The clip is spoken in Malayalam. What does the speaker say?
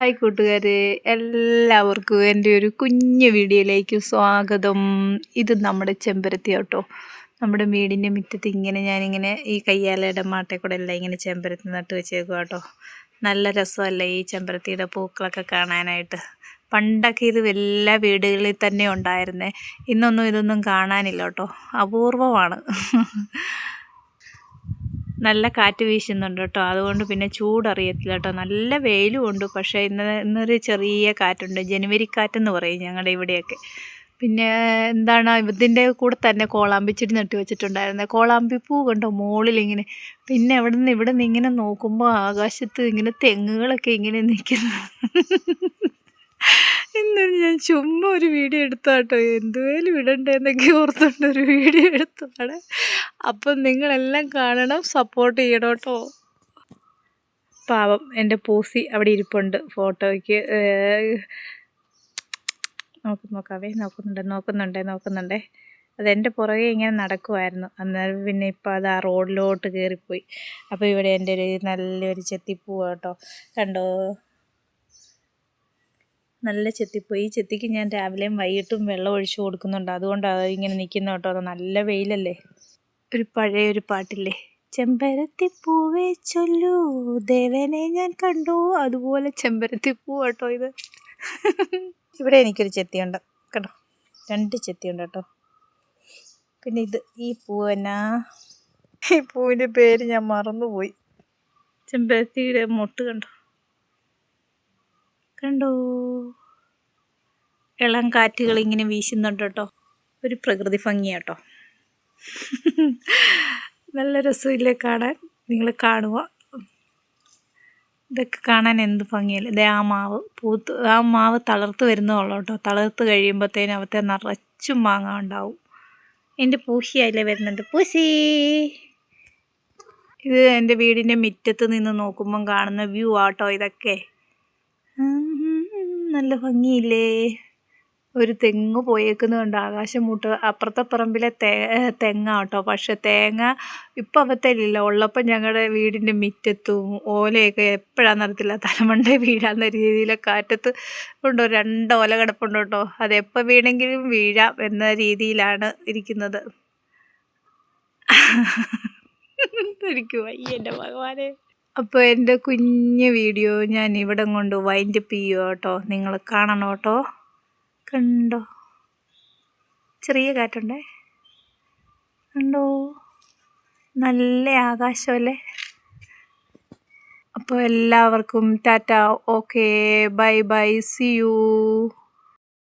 ഹായ് കൂട്ടുകാരെ എല്ലാവർക്കും എന്റെ ഒരു കുഞ്ഞു വീഡിയോയിലേക്ക് സ്വാഗതം. ഇത് നമ്മുടെ ചെമ്പരത്തി കേട്ടോ. നമ്മുടെ വീടിന്റെ മുറ്റത്ത് ഇങ്ങനെ ഞാനിങ്ങനെ ഈ കയ്യാലയുടെ മാട്ടെ കൂടെ എല്ലാം ഇങ്ങനെ ചെമ്പരത്തി നട്ട് വെച്ചേക്കും കേട്ടോ. നല്ല രസമല്ലേ ഈ ചെമ്പരത്തിയുടെ പൂക്കളൊക്കെ കാണാനായിട്ട്. പണ്ടൊക്കെ ഇത് എല്ലാ വീടുകളിൽ തന്നെ ഉണ്ടായിരുന്നേ. ഇന്നൊന്നും ഇതൊന്നും കാണാനില്ല കേട്ടോ. അപൂർവമാണ്. നല്ല കാറ്റ് വീശുന്നുണ്ട് കേട്ടോ. അതുകൊണ്ട് പിന്നെ ചൂടറിയത്തില്ല കേട്ടോ. നല്ല വെയിലും ഉണ്ട്. പക്ഷേ ഇന്ന് ഇന്നൊരു ചെറിയ കാറ്റുണ്ട്. ജനുവരി കാറ്റെന്ന് പറയും ഞങ്ങളുടെ ഇവിടെയൊക്കെ. പിന്നെ എന്താണ് ഇതിന്റെ കൂടെ തന്നെ കോളാമ്പി ചെടി നട്ടു വെച്ചിട്ടുണ്ടായിരുന്നത് കോളാമ്പി പൂ കണ്ടോ? മുകളിലിങ്ങനെ പിന്നെ അവിടെ നിന്ന് ഇവിടെ നിന്ന് ഇങ്ങനെ നോക്കുമ്പോൾ ആകാശത്ത് ഇങ്ങനെ തെങ്ങുകളൊക്കെ ഇങ്ങനെ നിൽക്കുന്നു. ചുമ്മാ ഒരു വീഡിയോ എടുത്താട്ടോ എന്തുവേലും ഇടണ്ടേന്നൊക്കെ ഓർത്തുണ്ട് ഒരു വീഡിയോ എടുത്തതാണ്. അപ്പം നിങ്ങളെല്ലാം കാണണം സപ്പോർട്ട് ചെയ്യണം കേട്ടോ പാവം എന്റെ പൂസി അവിടെ ഇരിപ്പുണ്ട് ഫോട്ടോയ്ക്ക്. നോക്ക് നോക്കാവേ നോക്കുന്നുണ്ട് നോക്കുന്നുണ്ടേ നോക്കുന്നുണ്ടേ. അതെന്റെ പുറകെ ഇങ്ങനെ നടക്കുമായിരുന്നു അന്നേരം പിന്നെ ഇപ്പോൾ അത് ആ റോഡിലോട്ട് കയറിപ്പോയി. അപ്പോൾ ഇവിടെ എന്റെ ഒരു നല്ലൊരു ചെത്തിപ്പൂ കേട്ടോ കണ്ടോ? നല്ല ചെത്തിപ്പോയി. ഈ ചെത്തിക്ക് ഞാൻ രാവിലെയും വൈകിട്ടും വെള്ളം ഒഴിച്ചു കൊടുക്കുന്നുണ്ട്. അതുകൊണ്ടാണ് ഇങ്ങനെ നിൽക്കുന്ന കേട്ടോ. നല്ല വെയിലല്ലേ? ഒരു പഴയ ഒരു പാട്ടില്ലേ? ചെമ്പരത്തിപ്പൂവേ ചൊല്ലൂ ദേവനെ ഞാൻ കണ്ടു. അതുപോലെ ചെമ്പരത്തിപ്പൂ കേട്ടോ ഇത്. ഇവിടെ എനിക്കൊരു ചെത്തിയുണ്ട്. കേട്ടോ രണ്ട് ചെത്തിയുണ്ട് കേട്ടോ. പിന്നെ ഇത് ഈ പൂവനാ ഈ പൂവിന്റെ പേര് ഞാൻ മറന്നുപോയി. ചെമ്പരത്തിയുടെ മുട്ട് കണ്ടോ? കണ്ടോ? ഇളം കാറ്റുകൾ ഇങ്ങനെ വീശുന്നുണ്ട് കേട്ടോ. ഒരു പ്രകൃതി ഭംഗിയാട്ടോ. നല്ല രസമില്ലേ കാണാൻ? നിങ്ങൾ കാണുക ഇതൊക്കെ കാണാൻ എന്ത് ഭംഗിയല്ലേ? ഇതേ ആ മാവ് പൂത്ത് ആ മാവ് തളർത്ത് വരുന്നതുള്ളൂ കേട്ടോ. തളർത്ത് കഴിയുമ്പോഴത്തേനും അവത്തെ നിറച്ചും മാങ്ങ ഉണ്ടാവും. എന്റെ പൂശിയല്ലേ വരുന്നുണ്ട്. പൂശി! ഇത് എന്റെ വീടിന്റെ മുറ്റത്ത് നിന്ന് നോക്കുമ്പം കാണുന്ന വ്യൂ ആട്ടോ ഇതൊക്കെ. നല്ല ഭംഗിയില്ലേ? ഒരു തെങ്ങ് പോയേക്കുന്നത് ആകാശം മൂട്ട് അപ്പുറത്തെ പറമ്പിലെ തേ തെങ്ങ കേട്ടോ. പക്ഷെ തേങ്ങ ഇപ്പം അവത്തലില്ല ഉള്ളപ്പോൾ ഞങ്ങളുടെ വീടിന്റെ മിറ്റത്തും ഓലയൊക്കെ എപ്പോഴാണെന്ന് അറിയത്തില്ല. തലമണ്ട വീഴാന്ന രീതിയിലെ കാറ്റത്ത് ഉണ്ടോ രണ്ട് ഓല കിടപ്പുണ്ട് കേട്ടോ. അതെപ്പോൾ വീണെങ്കിലും വീഴാം എന്ന രീതിയിലാണ് ഇരിക്കുന്നത്. എനിക്ക് വയ്യ എന്റെ ഭഗവാനെ. അപ്പോൾ എന്റെ കുഞ്ഞ് വീഡിയോ ഞാൻ ഇവിടെ കൊണ്ട് വൈൻഡപ്പ് ചെയ്യുക കേട്ടോ. നിങ്ങൾ കാണണം കേട്ടോ. കണ്ടോ? ചെറിയ കാറ്റുണ്ടേ? കണ്ടോ? നല്ല ആകാശമല്ലേ അപ്പോൾ എല്ലാവർക്കും tata. Okay bye bye. See you